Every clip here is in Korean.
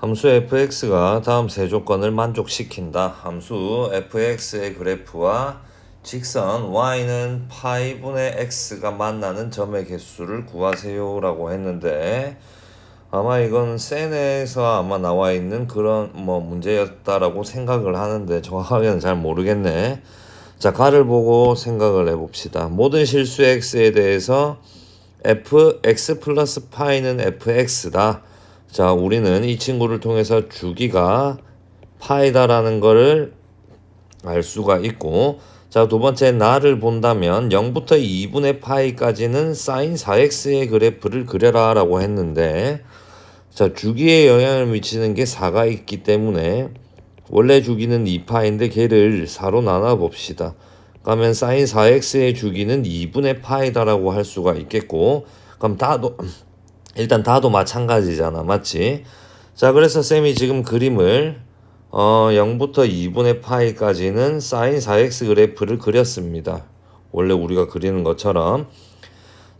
함수 fx가 다음 세 조건을 만족시킨다. 함수 fx의 그래프와 직선 y는 파이분의 x가 만나는 점의 개수를 구하세요 라고 했는데 아마 이건 센에서 아마 나와 있는 그런 뭐 문제였다라고 생각을 하는데 정확하게는 잘 모르겠네. 자, 가를 보고 생각을 해봅시다. 모든 실수 x에 대해서 f x 플러스 파이는 fx다. 자, 우리는 이 친구를 통해서 주기가 파이다라는 거를 알 수가 있고, 자, 두 번째 나를 본다면 0부터 2분의 파이까지는 사인 4x의 그래프를 그려라 라고 했는데, 자, 주기에 영향을 미치는 게 4가 있기 때문에 원래 주기는 2파인데 걔를 4로 나눠 봅시다. 그러면 사인 4x의 주기는 2분의 파이다라고 할 수가 있겠고, 그럼 다 도 일단 다도 마찬가지잖아. 맞지? 자, 그래서 쌤이 지금 그림을 어, 0부터 2분의 파이까지는 사인 4x 그래프를 그렸습니다. 원래 우리가 그리는 것처럼.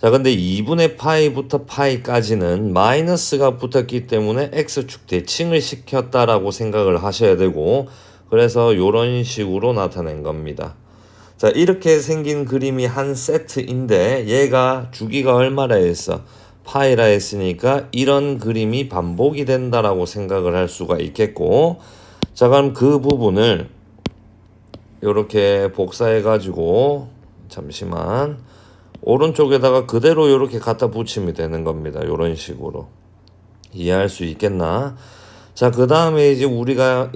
자, 근데 2분의 파이부터 파이까지는 마이너스가 붙었기 때문에 x축 대칭을 시켰다라고 생각을 하셔야 되고, 그래서 이런 식으로 나타낸 겁니다. 자, 이렇게 생긴 그림이 한 세트인데, 얘가 주기가 얼마라 했어? 파이라 했으니까 이런 그림이 반복이 된다라고 생각을 할 수가 있겠고 자 그럼 그 부분을 이렇게 복사해 가지고 잠시만 오른쪽에다가 그대로 이렇게 갖다 붙이면 되는 겁니다. 이런 식으로. 이해할 수 있겠나? 자 그 다음에 이제 우리가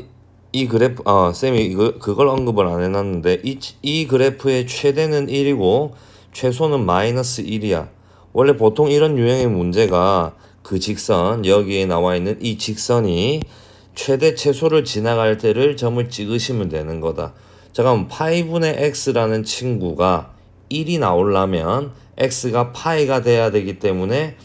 이 그래프 아 쌤이 이거 그걸 언급을 안 해놨는데 이, 이 그래프의 최대는 1이고 최소는 마이너스 1이야 원래 보통 이런 유형의 문제가 그 직선 여기에 나와 있는 이 직선이 최대 최소를 지나갈 때를 점을 찍으시면 되는 거다. 잠깐 파이분의 x라는 친구가 1이 나오려면 x가 파이가 돼야 되기 때문에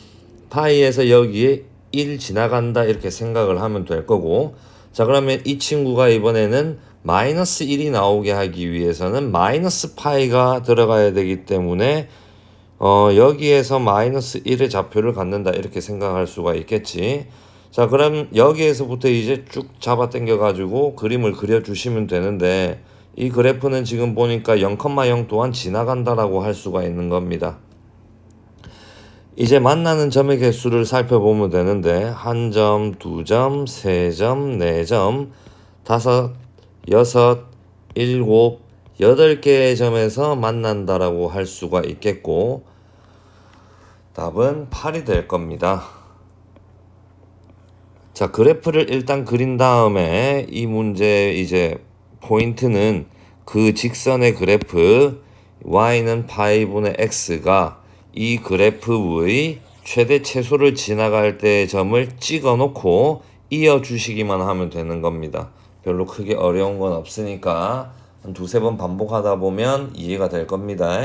파이에서 여기에 1 지나간다 이렇게 생각을 하면 될 거고 자 그러면 이 친구가 이번에는 마이너스 1이 나오게 하기 위해서는 마이너스 파이가 들어가야 되기 때문에 어, 여기에서 마이너스 1의 좌표를 갖는다 이렇게 생각할 수가 있겠지. 자, 그럼 여기에서부터 이제 쭉 잡아 당겨 가지고 그림을 그려 주시면 되는데 이 그래프는 지금 보니까 0,0 또한 지나간다라고 할 수가 있는 겁니다. 이제 만나는 점의 개수를 살펴보면 되는데 한 점, 두 점, 세 점, 네 점, 다섯, 여섯, 일곱, 여덟 개의 점에서 만난다라고 할 수가 있겠고 답은 8이 될 겁니다. 자, 그래프를 일단 그린 다음에 이 문제 이제 포인트는 그 직선의 그래프 y는 파이분의 x가 이 그래프의 최대 최소를 지나갈 때의 점을 찍어 놓고 이어 주시기만 하면 되는 겁니다. 별로 크게 어려운 건 없으니까 한 두세 번 반복하다 보면 이해가 될 겁니다.